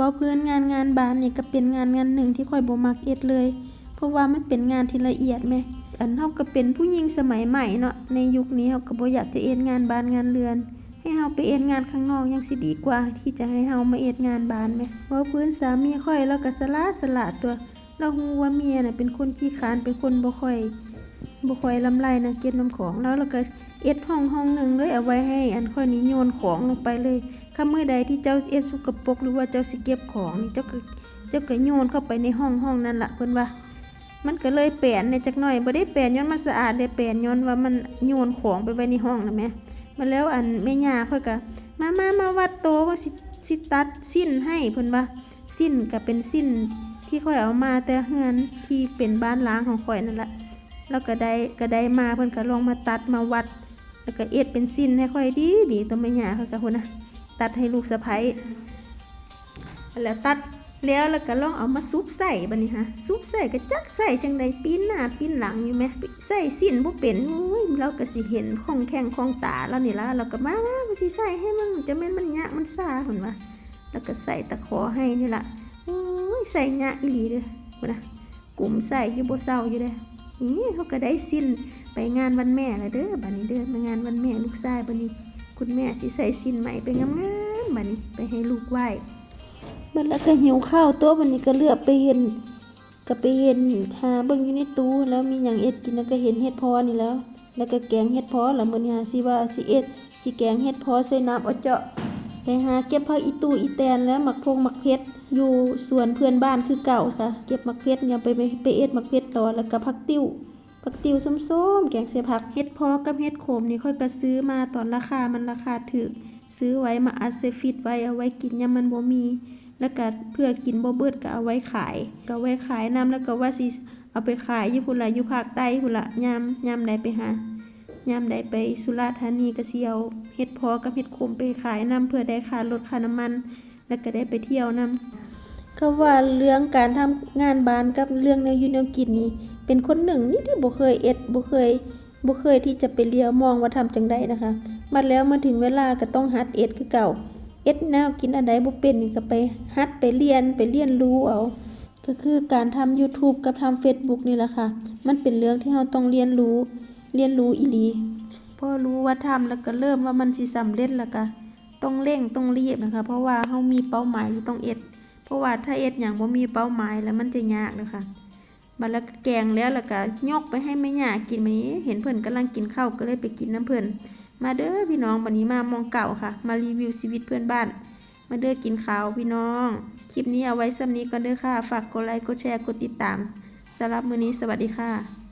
ว่าเพื่อนงานงานบ้านนี่ก็เป็นงานงานหนึ่งที่ค่อยบ่มักเอ็ดเลย เพราะว่ามันเป็นงานที่ละเอียดแหมอันเฮาก็เป็นผู้หญิงสมัยใหม่เนาะในยุคนี้เฮาก็บ่อยากจะเอ็ดงานบ้านงานเรือน ให้เฮาไปเอ็ดงานข้างนอกยังสิดีกว่า ที่จะให้เฮามาเอ็ดงานบ้านแหมว่าเพื่อนสามีค่อยแล้วก็สละสละตัว เราฮู้ว่าเมียน่ะเป็นคนขี้คร้านเป็นคนบ่ค่อยบ่ค่อยลำไรนะเก็บน้ำของแล้วแล้วก็เอ็ดห้องห้องหนึ่งเลยเอาไว้ให้ อันค่อยนี้โยนของลงไปเลย ถ้าเมื้อใดที่เจ้าเอ็ดสกปกหรือว่าเจ้าสิเก็บของนี่เจ้าก็เจ้าก็โยนเข้าไปในห้องห้องนั่นละเพิ่อนว่า มันก็เลยแปลนในจักหน่อยบ่ได้แปลนย้อนมันสะอาดได้แปลนย้อนว่ามันโยนของไปไว้ในห้องนะแหม่มาแล้วอันแม่ย่าค่อยก็มามามาวัดโตว่าสิสิตัดสิ้นให้เพิ่อนว่าสิ้นก็เป็นสิ้นที่ค่อยเอามาแต่เฮือนที่เป็นบ้านล้างของข่อยนั่นแหละแล้วก็ได้ก็ได้มาเพิ่นก็ลองมาตัดมาวัด แล้วก็เอ็ดเป็นสิ้นให้ค่อยดีดีตัวแม่ย่าค่อยก็พุ่นนะ ตัดให้ลูกสะใภ้แล้วตัดแล้วแล้วก็ลองเอามาซุปใส่บัดนี้ฮะซุปใส่ก็จักใส่จังใดปีนหน้าปีนหลังอยู่ไหมใส่สิ้นบ่เป็นโอ้ยเราก็สิเห็นของแข้งของตาแล้วนี่ละเราก็มามาสิใส่ให้มันจะแม่นมันยากมันซาพุ่นว่าแล้วก็ใส่ตะขอให้นี่ละโอ้ยใส่ยาอีหลีเด้อนะกลุ่มใส่อยู่บ่เศร้าอยู่เด้อนี่เขาก็ได้สิ้นไปงานวันแม่แล้วเด้อบัดนี้เด้อมางานวันแม่ลูกชายบัดนี้ คุณแม่สิใส่สินใหม่ไปงามๆบัดนี้ไปให้ลูกไหว้มันแล้วก็หิวข้าวตัววันนี้ก็เลือกไปเห็นก็ไปเห็นหาเบิ่งอยู่ในตู้แล้วมีหยังเอ็ดกินแล้วก็เห็นเห็ดพอนี่แล้ว แล้วก็แกงเห็ดพอแล้วมื้อนี้หาสิว่าสิเอ็ดสิแกงเห็ดพอใส่น้ำเอาเจาะไปหาเก็บผักอีตู้อีแตนแล้วหมักพงหมักเพชรอยู่สวนเพื่อนบ้านคือเก่าค่ะเก็บหมักเพชรเนี่ยไปไปไปเอ็ดหมักเพชรต่อแล้วก็ผักติ้ว ผักติวส้มๆ แกงเสียผักเฮ็ดพอกับเฮ็ดโขมนี่ค่อยก็ซื้อมาตอนราคามันราคาถูกซื้อไว้มาอัดเซฟิตไว้เอาไว้กินยามมันบ่มี แล้วก็เพื่อกินบ่เบิดก็เอาไว้ขาย ก็เอาไว้ขายนํแล้วก็ว่าสิเอาไปขายอยู่พุ่นละอยู่ภาคใต้พุ่นละยามยามใดไปหายามใดไปสุราษฎร์ธานีก็สิเอาเฮ็ดพอกับเฮ็ดโขมไปขายนํเพื่อได้ค่ารถค่าน้ำมัน แล้วก็ได้ไปเที่ยวนํก็ว่าเรื่องการทำงานบ้านกับเรื่องแนวอยู่แนวกินนี่ เป็นคนหนึ่งนี่ที่บ่เคยเอ็ดบ่เคยบ่เคยที่จะไปเลียวมองว่าทำจังไดนะคะ มาแล้วมาถึงเวลาก็ต้องหัดเอ็ดคือเก่า เอ็ดแนวกินอันใดบ่เป็นก็ไปหัดไปเรียนไปเรียนรู้เอา ก็คือการทำ YouTube กับทำ Facebook นี่แหละค่ะ มันเป็นเรื่องที่เราต้องเรียนรู้ เรียนรู้อีหลีพอรู้ว่าทำแล้วก็เริ่มว่ามันสิสำเร็จแล้วก็ต้องเร่งต้องรีบนะคะ เพราะว่าเรามีเป้าหมายที่ต้องเอ็ด เพราะว่าถ้าเอ็ดอย่างบ่มีเป้าหมายแล้วมันจะยากเลยค่ะ บัดแล้วก็แกงแล้วแล้วก็ยกไปให้แม่ย่ากินบันนี้ เห็นเพื่อนกำลังกินข้าวก็เลยไปกินน้ำเพื่อนมาเด้อพี่น้องวันนี้มามองเก่าค่ะ มารีวิวชีวิตเพื่อนบ้าน มาเด้อกินข้าวพี่น้อง คลิปนี้เอาไว้ซ้ำนี้กันเด้อค่ะ ฝากกดไลค์กดแชร์กดติดตามสำหรับมื้อนี้สวัสดีค่ะ